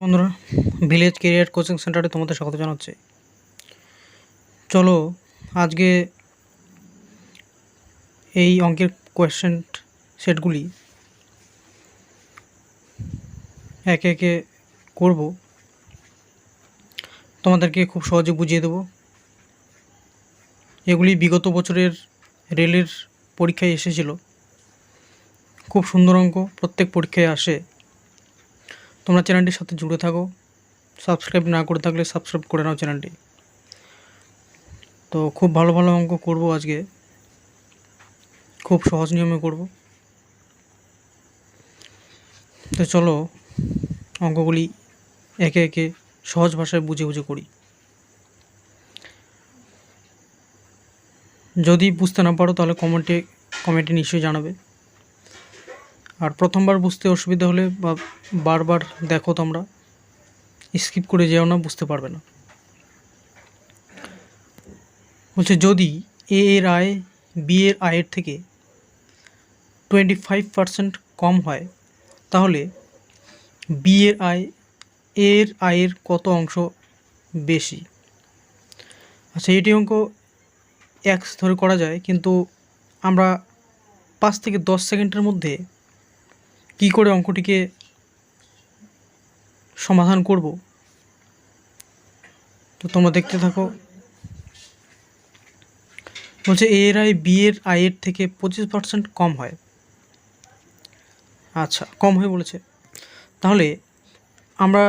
বন্ধুরা village career coaching সেন্টারে তোমাদের স্বাগত জানাচ্ছি। চলো, আজকে এই অঙ্কের কোয়েশ্চেন সেটগুলি একে একে করব। তোমাদেরকে খুব সহজে বুঝিয়ে দেব। এগুলি বিগত বছরের রেলের পরীক্ষায় এসেছিল। খুব সুন্দর অঙ্ক, প্রত্যেক পরীক্ষায় আসে। তোমরা চ্যানেলটির সাথে জুড়ে থাকো। সাবস্ক্রাইব না করে থাকলে সাবস্ক্রাইব করে নাও চ্যানেলটি। তো খুব ভালো ভালো অঙ্ক করব আজকে। খুব সহজ নিয়মে করব। তো চলো অঙ্কগুলি একে একে সহজ ভাষায় বুঝে বুঝে করি। যদি বুঝতে না পারো তাহলে কমেন্টে কমেন্টে নিশ্চয়ই জানাবে। আর প্রথমবার বুঝতে অসুবিধা হলে বা বারবার দেখো তোমরা। স্কিপ করে যেও না, বুঝতে পারবে না। বলছে, যদি এ এর আয় বি এর আয়ের থেকে টোয়েন্টি ফাইভ পার্সেন্ট কম হয়, তাহলে বি এর আয় এর আয়ের কত অংশ বেশি? আচ্ছা এটি অঙ্ক এক্স ধরে করা যায়, কিন্তু আমরা পাঁচ থেকে দশ সেকেন্ডের মধ্যে কি করে অঙ্কটিকে সমাধান করব? তো তোমরা দেখতে থাকো। বলছে এর আয় বি এর আয়ের থেকে পঁচিশ পার্সেন্ট কম হয়। আচ্ছা কম হয়ে বলেছে। তাহলে আমরা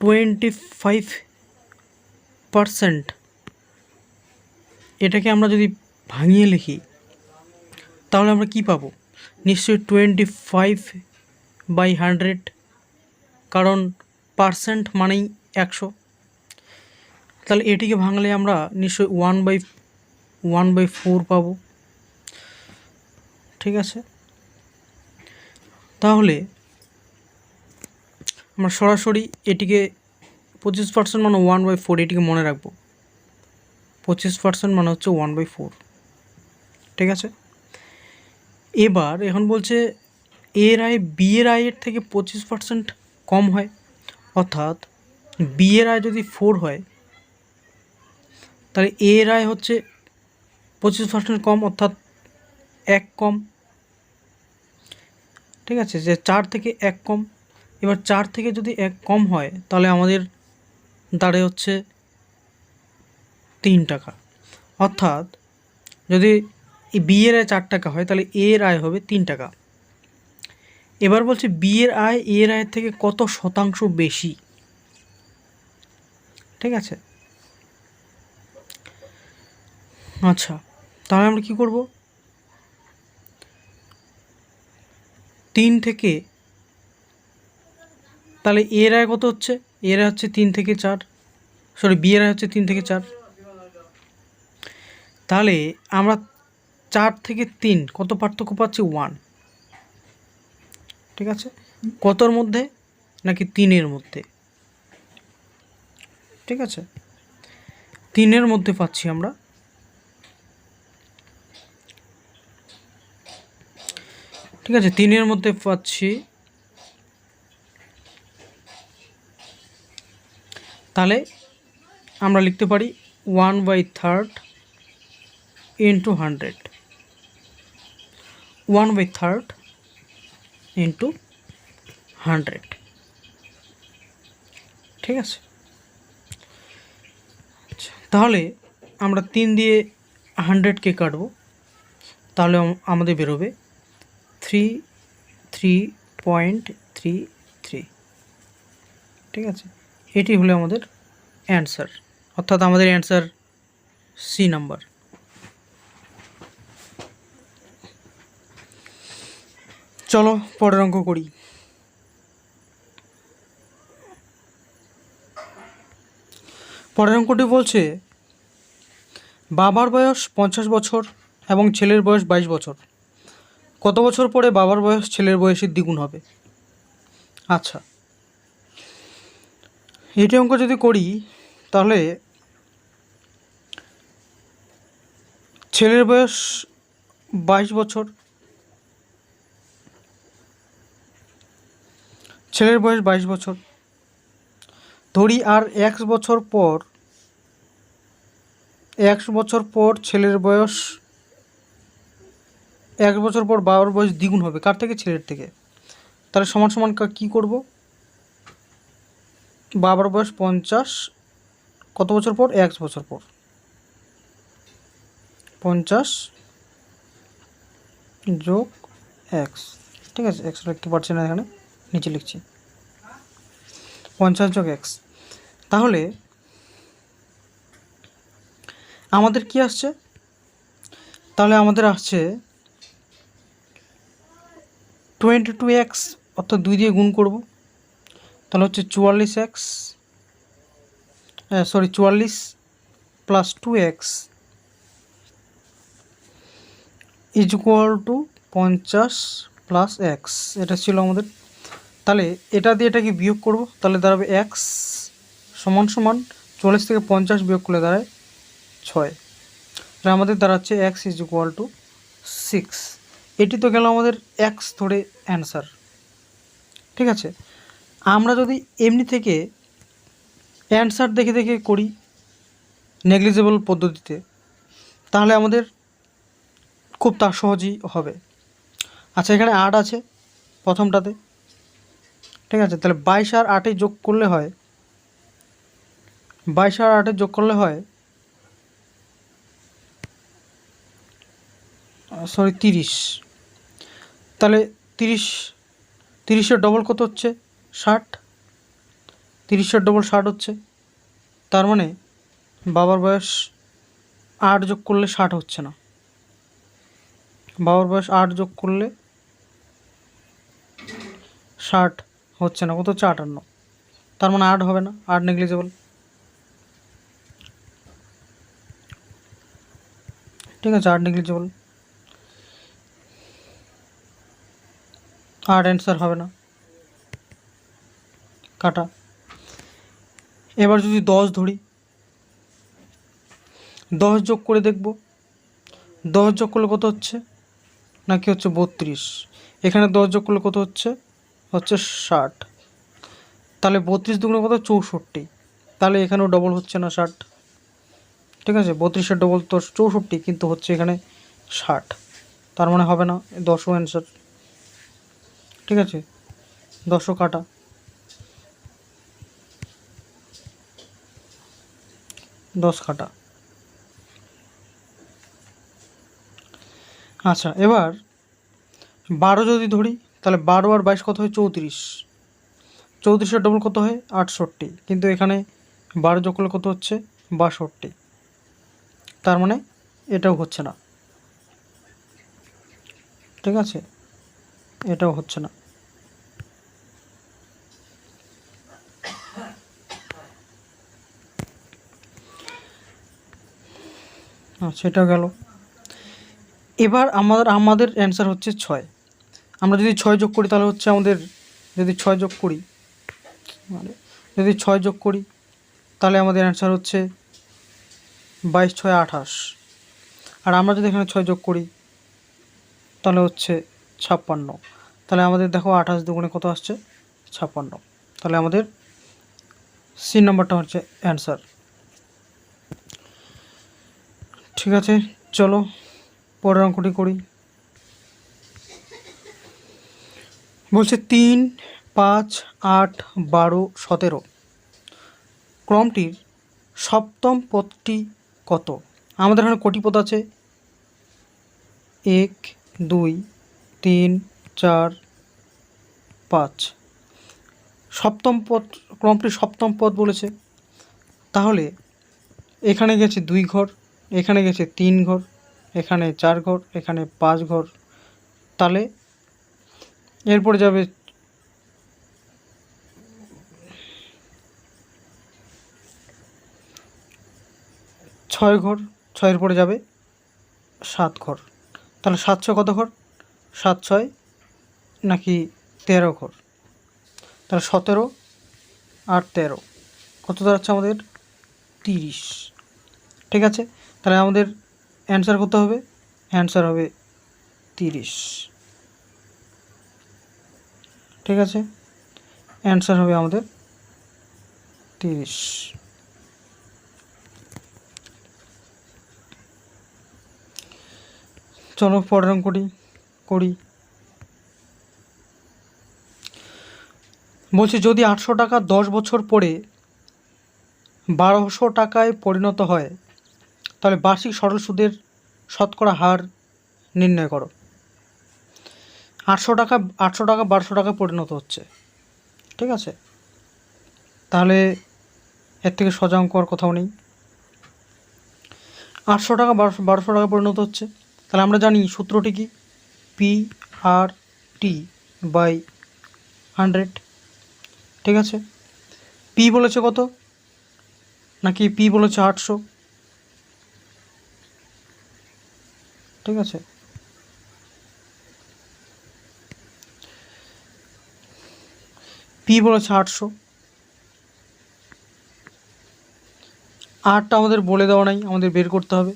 টোয়েন্টি ফাইভ পার্সেন্ট এটাকে আমরা যদি ভাঙিয়ে লিখি, তাহলে আমরা কি পাবো? নিশ্চয়ই টোয়েন্টি ফাইভ বাই হান্ড্রেড কারণ পার্সেন্ট মানেই একশো। তাহলে এটিকে ভাঙলে আমরা নিশ্চয়ই one by one by four পাবো। ঠিক আছে? তাহলে আমরা সরাসরি এটিকে পঁচিশ পার্সেন্ট মানে ওয়ান বাই ফোর এটিকে মনে রাখব। পঁচিশ পার্সেন্ট মানে হচ্ছে ওয়ান বাই ফোর ঠিক আছে? এবার এখন বলছে এর আয় বিয়ের আয়ের থেকে পঁচিশ পার্সেন্ট কম হয়। অর্থাৎ বিয়ের আয় যদি ফোর হয়, তাহলে এর আয় হচ্ছে পঁচিশ পার্সেন্ট কম, অর্থাৎ এক কম। ঠিক আছে? যে চার থেকে এক কম। এবার চার থেকে যদি এক কম হয়, তাহলে আমাদের দাঁড়ে হচ্ছে তিন টাকা। অর্থাৎ যদি এই বি এর আয় চার টাকা হয়, তাহলে এ এর আয় হবে তিন টাকা। এবার বলছে বি এর আয়, এ এর আয়ের থেকে কত শতাংশ বেশি? ঠিক আছে? আচ্ছা তাহলে আমরা কি করব? তিন থেকে, তাহলে এর আয় কত হচ্ছে? এর আয় হচ্ছে তিন থেকে চার। সরি, বিয়ের আয় হচ্ছে তিন থেকে চার। তাহলে আমরা চার থেকে তিন, কত পার্থক্য পাচ্ছি? ওয়ান ঠিক আছে? কতর মধ্যে? নাকি তিনের মধ্যে? ঠিক আছে? তিনের মধ্যে পাচ্ছি আমরা। ঠিক আছে, তিনের মধ্যে পাচ্ছি। তাহলে আমরা লিখতে পারি one by third into hundred one by third into hundred ঠিক আছে? আচ্ছা তাহলে আমরা তিন দিয়ে হান্ড্রেডকে কাটবো। তাহলে আম- আমাদের বেরোবে three three point three three ঠিক আছে? এটি হলো আমাদের অ্যান্সার অর্থাৎ আমাদের অ্যান্সার সি নাম্বার চলো, পরের অঙ্ক করি। পরের অঙ্কটি বলছে, বাবার বয়স পঞ্চাশ বছর এবং ছেলের বয়স বাইশ বছর। কত বছর পরে বাবার বয়স ছেলের বয়সের দ্বিগুণ হবে? আচ্ছা। এটি অঙ্ক যদি করি, তাহলে ছেলের বয়স বাইশ বছর ছেলের বয়স বাইশ বছর। ধরি আর একশো বছর পর একশো বছর পর ছেলের বয়স, এক বছর পর বাবার বয়স দ্বিগুণ হবে। কার থেকে? ছেলের থেকে। তাহলে সমান সমান কী করব? বাবার বয়স পঞ্চাশ, কত বছর পর? এক বছর পর। পঞ্চাশ যোগ এক্স ঠিক আছে এক্স লিখতে পারছি না এখানে। নিচে লিখছি। পঞ্চাশ যোগ এক্স তাহলে আমাদের কি আসছে? তাহলে আমাদের আসছে টোয়েন্টি টু এক্স অর্থাৎ দুই দিয়ে গুণ করব। তাহলে হচ্ছে চুয়াল্লিশ এক্স সরি চুয়াল্লিশ plus two x is equal to পঞ্চাশ প্লাস এক্স এটা ছিল আমাদের তাহলে এটা দিয়ে এটাকে বিয়োগ করব। তাহলে দাঁড়াবে এক্স সমান সমান চল্লিশ থেকে পঞ্চাশ বিয়োগ করলে দাঁড়ায় ছয়। তাহলে আমাদের দাঁড়াচ্ছে x is equal to six এটি তো গেল আমাদের এক্স ধরে অ্যান্সার ঠিক আছে? আমরা যদি এমনি থেকে অ্যান্সার দেখে দেখে করি নেগলিজেবল পদ্ধতিতে, তাহলে আমাদের খুব তা সহজই হবে। আচ্ছা এখানে আট আছে প্রথমটাতে। ঠিক আছে, তাহলে বাইশ আর আটে যোগ করলে হয়, বাইশ আর আটে যোগ করলে হয় সরি তিরিশ। তাহলে তিরিশ, তিরিশের ডবল কত হচ্ছে? ষাট। তিরিশের ডবল ষাট হচ্ছে। তার মানে বাবার বয়স আট যোগ করলে ষাট হচ্ছে না। বাবার বয়স আট যোগ করলে ষাট। হচ্ছে না কত হচ্ছে আটান্ন তার মানে আট হবে না আট নেগলিজেবল ঠিক আছে আট নেগলিজেবল আট অ্যান্সার হবে না। কাটা। এবার যদি দশ ধরি, দশ যোগ করে দেখব, দশ যোগ করলে কত হচ্ছে? নাকি হচ্ছে বত্রিশ? এখানে দশ যোগ করলে কত হচ্ছে? হচ্ছে ষাট। তাহলে বত্রিশ দুগুণে কত? চৌষট্টি। তাহলে এখানেও ডবল হচ্ছে না ষাট। ঠিক আছে? বত্রিশের ডবল তো চৌষট্টি, কিন্তু হচ্ছে এখানে ষাট। তার মানে হবে না, দশও অ্যান্সার ঠিক আছে? দশও কাটা। দশ কাটা। আচ্ছা এবার বারো যদি ধরি তাহলে বারো আর বাইশ কত হয়? চৌত্রিশ। চৌত্রিশের ডবল কত হয়? আটষট্টি। কিন্তু এখানে বারো যোগ কত হচ্ছে? বাষট্টি। তার মানে এটাও হচ্ছে না। ঠিক আছে? এটাও হচ্ছে না। আচ্ছা এটাও গেল। এবার আমাদের আমাদের অ্যান্সার হচ্ছে ছয়। আমরা যদি ছয় যোগ করি, তাহলে হচ্ছে আমাদের যদি ছয় যোগ করি মানে যদি ছয় যোগ করি, তাহলে আমাদের অ্যান্সার হচ্ছে বাইশ ছয় আঠাশ। আর আমরা যদি এখানে ছয় যোগ করি, তাহলে হচ্ছে ছাপ্পান্ন। তাহলে আমাদের দেখো আঠাশ দুগুণে কত আসছে? ছাপ্পান্ন। তাহলে আমাদের সি নাম্বারটা হচ্ছে অ্যান্সার ঠিক আছে, চলো পরের অঙ্কটি করি। বলছে তিন, পাঁচ, আট, বারো, সতেরো। ক্রমটির সপ্তম পদটি কত? আমাদের এখানে কটি পদ আছে? এক, দুই, তিন, চার, পাঁচ। সপ্তম পদ, ক্রমটির সপ্তম পদ বলেছে। তাহলে এখানে গেছে দুই ঘর, এখানে গেছে তিন ঘর, এখানে চার ঘর, এখানে পাঁচ ঘর। তাহলে এরপরে যাবে ছয় ঘর, ছয়ের পরে যাবে সাত ঘর। তাহলে সাত ছয় কত ঘর? সাত ছয় নাকি তেরো ঘর? তাহলে সতেরো আর তেরো। কত দাঁড়াচ্ছে আমাদের? তিরিশ। ঠিক আছে? তাহলে আমাদের অ্যান্সার কত হবে। অ্যান্সার হবে তিরিশ। ঠিক আছে? অ্যান্সার হবে আমাদের তিরিশ। চলো পরের অঙ্কটি করি। বলছি, যদি আটশো টাকা দশ বছর পরে বারোশো টাকায় পরিণত হয়, তাহলে বার্ষিক সরল সুদের শতকরা হার নির্ণয় করো। আটশো টাকা আটশো টাকা, বারোশো টাকা পরিণত হচ্ছে। ঠিক আছে? তাহলে এর থেকে সোজা অঙ্ক আর কোথাও নেই। আটশো টাকা, বারোশো বারোশো টাকা পরিণত হচ্ছে। তাহলে আমরা জানি সূত্রটি কি? P R T by hundred ঠিক আছে? পি বলেছে কত? নাকি পি বলেছে আটশো? ঠিক আছে? পি বলেছে আটশো? আটটা আমাদের বলে দেওয়া নাই, আমাদের বের করতে হবে।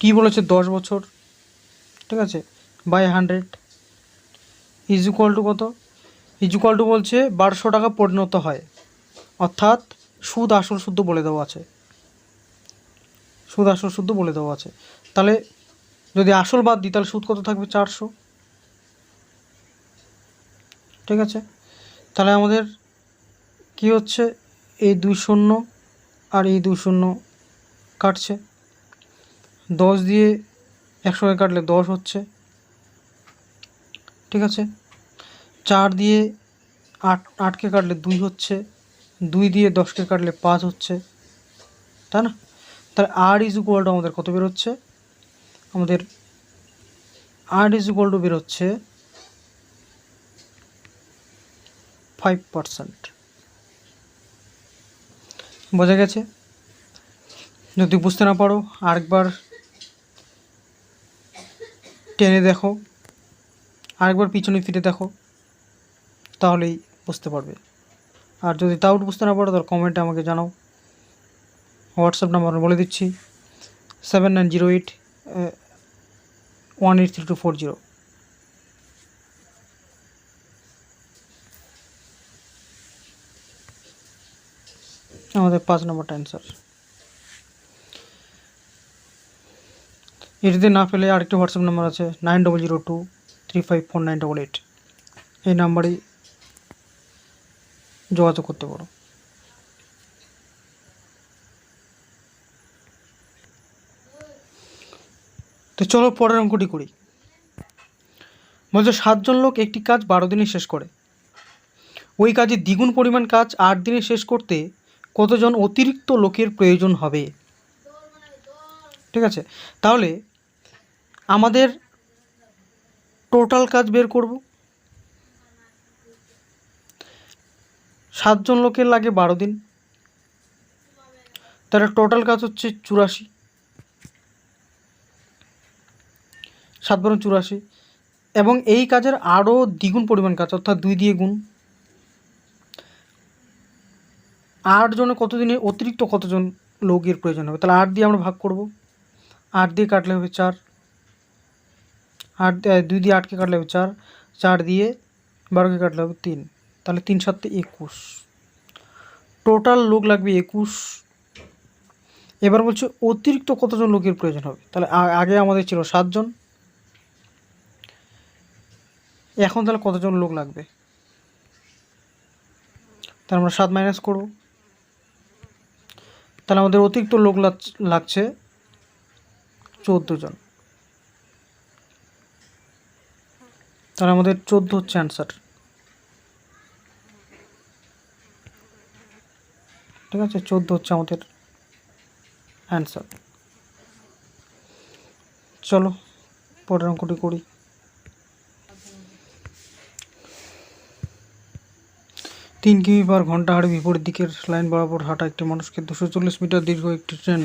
টি বলেছে দশ বছর? ঠিক আছে? By hundred. Is equal to কত? ইজ ইকুয়াল টু বলছে বারোশো টাকা পরিণত হয়। অর্থাৎ সুদ আসল শুদ্ধ বলে দেওয়া আছে। সুদ আসল শুদ্ধ বলে দেওয়া আছে। তাহলে যদি আসল বাদ দিই, তাহলে সুদ কত থাকবে? চারশো। ঠিক আছে? তাহলে আমাদের কি হচ্ছে? এই দুই শূন্য আর এই দুই শূন্য কাটছে। দশ দিয়ে একশোকে কাটলে দশ হচ্ছে। ঠিক আছে? চার দিয়ে আট, আটকে কাটলে দুই হচ্ছে। দুই দিয়ে দশকে কাটলে পাঁচ হচ্ছে। তাই না? তাহলে আর ইজ ইকুয়াল টু আমাদের কত বেরোচ্ছে আমাদের আর ইজ ইকুয়াল টু বেরোচ্ছে ফাইভ পারসেন্ট। বোঝা গেছে? যদি বুঝতে না পারো, আরেকবার টেনে দেখো, আরেকবার পিছনে ফিরে দেখো, তাহলেই বুঝতে পারবে। আর যদি তাও বুঝতে না পারো, তাহলে কমেন্টে আমাকে জানাও। হোয়াটসঅ্যাপ নাম্বার বলে দিচ্ছি seven nine zero eight one eight three two four zero আমাদের পাঁচ নম্বরটা অ্যান্সার এটিতে না পেলে আরেকটি হোয়াটসঅ্যাপ নাম্বার আছে nine double zero two three five four nine double eight এই নাম্বারেই যোগাযোগ করতে পারো। তো চলো পরের অঙ্কটি করি। বলছে, সাতজন লোক একটি কাজ বারো দিনে শেষ করে। ওই কাজে দ্বিগুণ পরিমাণ কাজ আট দিনে শেষ করতে কতজন অতিরিক্ত লোকের প্রয়োজন হবে? ঠিক আছে? তাহলে আমাদের টোটাল কাজ বের করব। সাতজন লোকের লাগে বারো দিন। তাহলে টোটাল কাজ হচ্ছে চুরাশি। সাত বারো চুরাশি। এবং এই কাজের আরও দ্বিগুণ পরিমাণ কাজ, অর্থাৎ দুই দিয়ে গুণ। আট জনে কতদিনে, অতিরিক্ত কতজন লোকের প্রয়োজন হবে? তাহলে আট দিয়ে আমরা ভাগ করব। আট দিয়ে কাটলে হবে চার। আট দুই দিয়ে আটকে কাটলে হবে চার। চার দিয়ে বারোকে কাটলে হবে তিন। তাহলে তিন সাতে একুশ। টোটাল লোক লাগবে একুশ। এবার বলছে অতিরিক্ত কতজন লোকের প্রয়োজন হবে? তাহলে আগে আমাদের ছিল সাতজন। এখন তাহলে কতজন লোক লাগবে? তাহলে আমরা সাত মাইনাস করব। তাহলে আমাদের অতিরিক্ত লোক লাগ- লাগছে চোদ্দ জন। তাহলে আমাদের চোদ্দ হচ্ছে অ্যান্সার ঠিক আছে? চোদ্দ হচ্ছে আমাদের অ্যান্সার চলো, পরের অঙ্কটি করি। তিন কিমি পার ঘণ্টা হারে বিপরীত দিকের লাইন বরাবর হাঁটা একটি মানুষকে দুশো চল্লিশ মিটার দীর্ঘ একটি ট্রেন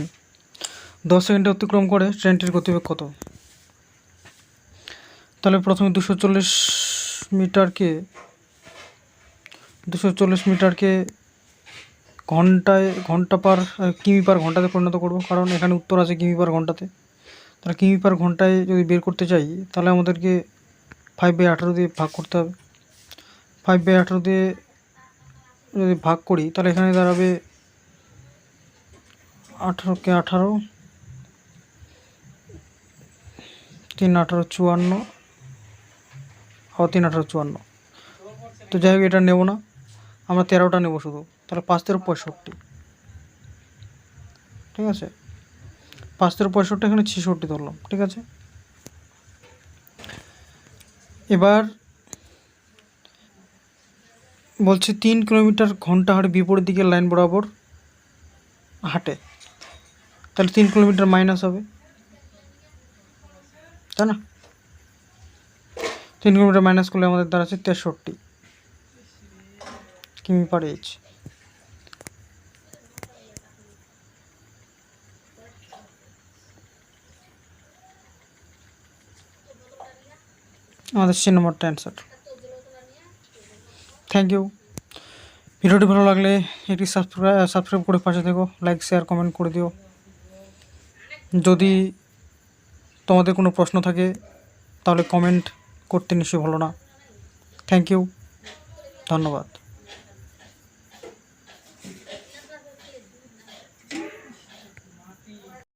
দশ সেকেন্ডে অতিক্রম করে ট্রেনটির গতিবেগ কত? তাহলে প্রথমে দুশো চল্লিশ মিটারকে, দুশো চল্লিশ মিটারকে ঘন্টায়, ঘণ্টা পার কিমি পার ঘন্টাতে পরিণত করব। কারণ এখানে উত্তর আছে কিমি পার ঘন্টাতে। তাহলে কিমি পার ঘন্টায় যদি বের করতে চাই তাহলে আমাদেরকে ফাইভ বাই আঠারো দিয়ে ভাগ করতে হবে। ফাইভ বাই আঠারো দিয়ে যদি ভাগ করি, তাহলে এখানে দাঁড়াবে আঠারোকে আঠারো, তিন আঠারো চুয়ান্ন ও তিন আঠারো চুয়ান্ন। তো যাই হোক, এটা নেব না। আমরা তেরোটা নেব শুধু। তাহলে পাঁচ তেরো পঁয়ষট্টি। ঠিক আছে? পাঁচ তেরো পঁয়ষট্টি, এখানে ছেষট্টি ধরলাম। ঠিক আছে? এবার বলছে তিন কিলোমিটার ঘণ্টা হারে বিপরীত দিকের লাইন বরাবর হাঁটে। তাহলে তিন কিলোমিটার মাইনাস হবে। তাই না? তিন কিলোমিটার মাইনাস করলে আমাদের দাঁড়াচ্ছে তেষট্টি কিমি পার এইচ আমাদের সে নম্বরটা অ্যান্সার থ্যাংক ইউ ভিডিওটি ভালো লাগলে এটি সাবস্ক্রাইব সাবস্ক্রাইব করে পাশে থেকো লাইক শেয়ার কমেন্ট করে দিও। যদি তোমাদের কোনো প্রশ্ন থাকে, তাহলে কমেন্ট করতে নিশ্চয়ই ভালো না। থ্যাংক ইউ ধন্যবাদ।